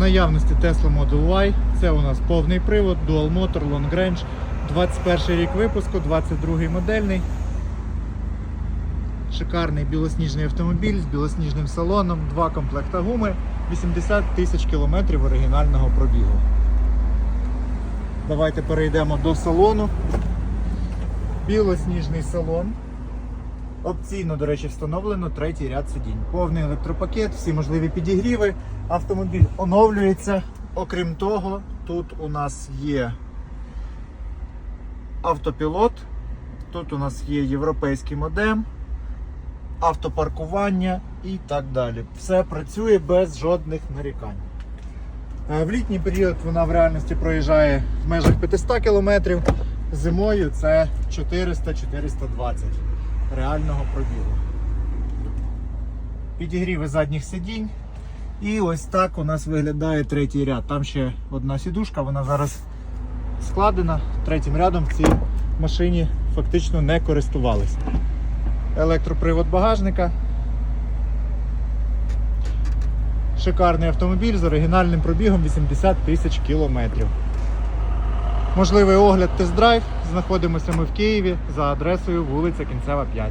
Наявності Tesla Model Y. Це у нас повний привод, Dual Motor, Long Range. 21 рік випуску, 22 модельний. Шикарний білосніжний автомобіль з білосніжним салоном, два комплекта гуми, 80 тисяч кілометрів оригінального пробігу. Давайте перейдемо до салону. Білосніжний салон. Опційно, до речі, встановлено третій ряд сидінь. Повний електропакет, всі можливі підігріви. Автомобіль оновлюється. Окрім того, тут у нас є автопілот, тут у нас є європейський модем, автопаркування і так далі. Все працює без жодних нарікань. Е, В літній період вона в реальності проїжджає в межах 500 км. Зимою це 400-420 реального пробігу. Підігріви задніх сидінь. І ось так у нас виглядає третій ряд. Там ще одна сідушка, вона зараз складена. Третім рядом в цій машині фактично не користувалися. Електропривод багажника. Шикарний автомобіль з оригінальним пробігом 80 тисяч кілометрів. Можливий огляд тест-драйв. Знаходимося ми в Києві за адресою вулиця Кінцева 5.